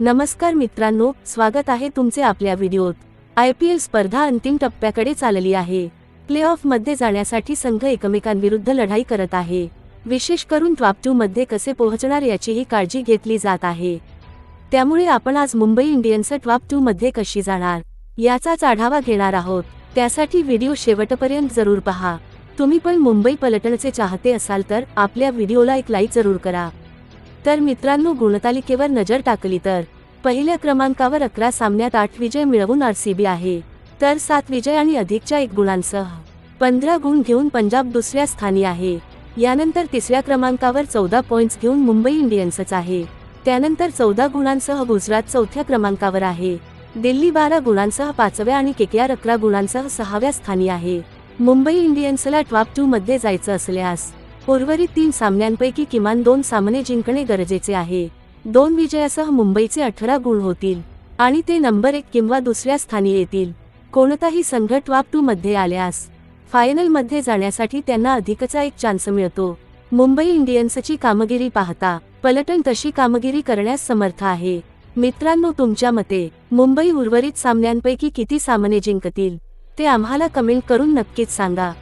नमस्कार मित्रांनो स्वागत आहे तुमचे आपल्या व्हिडिओत. आय पी एल स्पर्धा अंतिम टप्प्याकडे चालली आहे. प्ले मध्ये जाण्यासाठी संघ एकमेकांविरुद्ध लढाई करत आहे. विशेष करून ट्वापमध्ये कसे पोहोचणार याचीही काळजी घेतली जात आहे. त्यामुळे आपण आज मुंबई इंडियन्स ट्वापमध्ये कशी जाणार याचाच आढावा घेणार आहोत. त्यासाठी व्हिडिओ शेवटपर्यंत जरूर पहा. तुम्ही पण मुंबई पलटणचे चाहते असाल तर आपल्या व्हिडिओला एक लाईक जरूर करा. तर मित्रांनो गुणतालिकेवर नजर टाकली तर पहिल्या क्रमांकावर अकरा सामन्यात आठ विजय मिळवून आरसीबी आहे तर सात विजय आणि अधिकच्या एक गुणांसह पंधरा गुण घेऊन पंजाब दुसऱ्या स्थानी आहे. यानंतर तिसऱ्या क्रमांकावर चौदा पॉईंट्स घेऊन मुंबई इंडियन्सच आहे. त्यानंतर चौदा गुणांसह गुजरात चौथ्या क्रमांकावर आहे. दिल्ली बारा गुणांसह पाचव्या आणि केकेआर अकरा गुणांसह सहाव्या स्थानी आहे. मुंबई इंडियन्सला टॉप टू मध्ये जायचं असल्यास उर्वरित तीन सामन्यांपैकी किमान दोन सामने जिंकणे गरजेचे आहे. दोन विजयासह मुंबईचे अठरा गुण होतील आणि ते नंबर एक किंवा दुसऱ्या स्थानी येतील. कोणताही संघ टॉप टू मध्ये आल्यास फायनलमध्ये जाण्यासाठी त्यांना अधिकचा एक चान्स मिळतो. मुंबई इंडियन्सची कामगिरी पाहता पलटण तशी कामगिरी करण्यास समर्थ आहे. मित्रांनो तुमच्या मते मुंबई उर्वरित सामन्यांपैकी किती सामने जिंकतील ते आम्हाला कमेंट करून नक्कीच सांगा.